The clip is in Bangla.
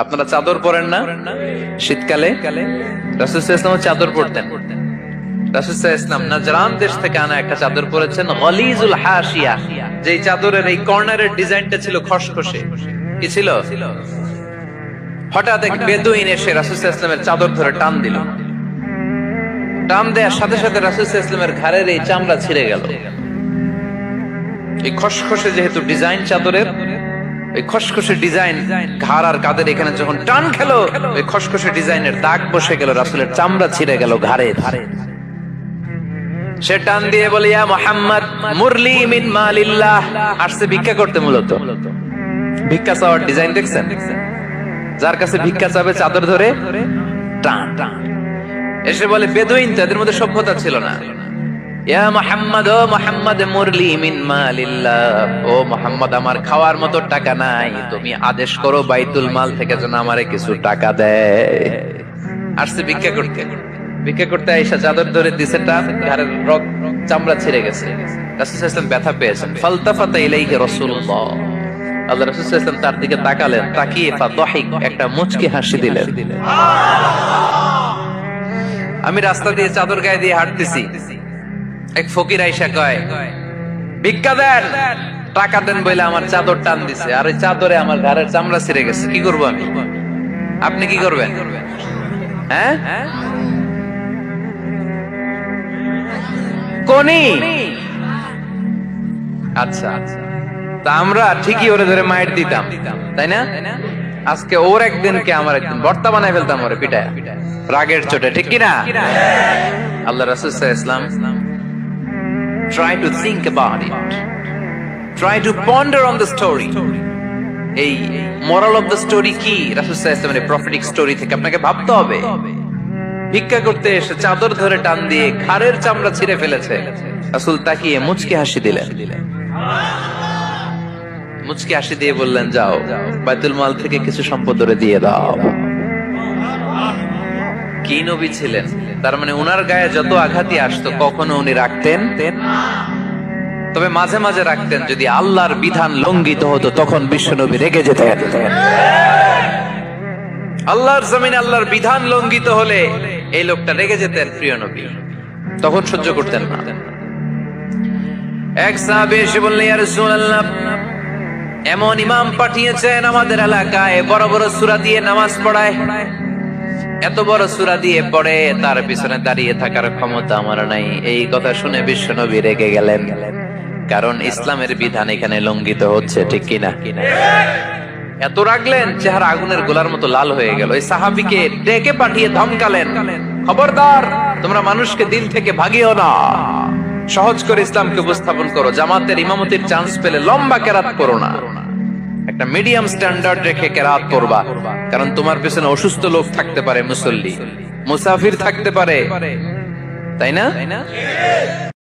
আপনারা চাদর পরেন না? শীতকালে? চাদর ইসলাম চাদর এই হঠাৎ এক চাদর ধরে টান দিল। টান দেওয়ার সাথে সাথে ঘাড়ের এই চামড়া ছিঁড়ে গেল। এই খসখসে যেহেতু ডিজাইন চাদরের ওই খসখসে ডিজাইন ঘাড় আর কাদের এখানে যখন টান খেলো ওই খসখসে ডিজাইনের দাগ বসে গেল, রাসুলের চামড়া ছিঁড়ে গেল ঘাড়ে। সে টান দিয়ে মোহাম্মদ, মুরলি মিন মালিল্লাহ। আসছে ভিক্ষা করতে মূলত। ভিক্ষা চাওয়ার ডিজাইন দেখছেন? যার কাছে ভিক্ষা চাবে চাদর ধরে, টান টান। এসে বলে, বেদুইন তাদের মধ্যে সভ্যতা ছিল না। ইয়া মোহাম্মদ ও মোহাম্মদ মুরলি মিন মালিল্লাহ। ও মোহাম্মদ আমার খাওয়ার মতো টাকা নাই। তুমি আদেশ করো বাইতুল মাল থেকে যেন আমারে কিছু টাকা দেয়। আসছে ভিক্ষা করতে। ভিক্ষা করতে আইসা চাদর ধরে দিছে টান ঘাড়ের রক চামড়া ছিঁড়ে গেছে। রাসূল ইসলাম ব্যথা পেয়েছেন। ফালতাফাতা ইলাইহি রাসূলুল্লাহ। আল্লাহ রাসূল ইসলাম তার দিকে তাকালেন তাকিয়ে ফাদহিক একটা মুচকি হাসি দিলেন। আমি রাস্তা দিয়ে চাদর গায়ে দিয়ে হাঁটতেছি। এক ফকির আইসা কয়, ভিক্ষা দেন, টাকা দেন বলে আমার চাদর টান দিছে, আর ওই চাদরে আমার ঘরের চামড়া ছিঁড়ে গেছে, কি করব আমি? আপনি কি করবেন? হ্যাঁ? আচ্ছা আচ্ছা। তা আমরা ঠিকই ওরে ধরে মায়ের দিতাম, তাই না? আজকে ওর একদিনকে আমার একদিন? বর্তা বানায় ফেলতাম ওরে পিটায়, রাগের চোটে, ঠিক কিনা? আল্লাহ রাসুল ইসলাম try to think about it. Try to ponder on the story. এই মোরাল অফ দ্য স্টোরি কি? রাসুল ইসলামের প্রফিটিক স্টোরি থেকে আপনাকে ভাবতে হবে। ভিক্ষা করতে এসে চাদর ধরে টান দিয়ে ঘাড়ের চামড়া ছিঁড়ে ফেলেছে। রাসুল তাকিয়ে মুচকি হাসি দিলেন। মুচকি হাসি দিয়ে বললেন, যাও, বাইতুল মাল থেকে কিছু সম্পদ ধরে দিয়ে দাও। কি নবী ছিলেন? তার মানে উনার গায়ে যত আঘাতই আসতো, কখনো উনি রাখতেন? তবে মাঝে মাঝে রাখতেন, যদি আল্লাহর বিধান লঙ্ঘিত হতো, তখন বিশ্ব নবী রেগে যেতেন। আল্লাহর জমিনে আল্লাহর বিধান লঙ্ঘিত হলে এই লোকটা রেগে যেতেন, প্রিয় নবী। তখন সহ্য করতেন না। এক সাহাবে এসে বললেন, ইয়া রাসূলুল্লাহ, এমন ইমাম পাঠিয়েছেন আমাদের এলাকায়, বড় বড় সূরা দিয়ে নামাজ পড়ায়। এত বড় সূরা দিয়ে পড়ে, তার পিছনে দাঁড়িয়ে থাকার ক্ষমতা আমার নাই। এই কথা শুনে বিশ্ব নবী রেগে গেলেন। কারণ ইসলামের বিধান এখানে লঙ্ঘিত হচ্ছে, ঠিক কিনা? এত রাগলেন, চেহারা আগুনের গোলার মতো লাল হয়ে গেল। এই সাহাবিকে ডেকে পাঠিয়ে ধমকালেন, খবরদার, তোমরা মানুষকে দিন থেকে ভাগিও না। সহজ করে ইসলামকে উপস্থাপন করো, জামাতের ইমামতির চান্স পেলে লম্বা কেরাত করো না। একটা মিডিয়াম স্ট্যান্ডার্ড রেখে কেরাত করবা। কারণ তোমার পেছনে অসুস্থ লোক থাকতে পারে মুসল্লি। মুসাফির থাকতে পারে। তাই না?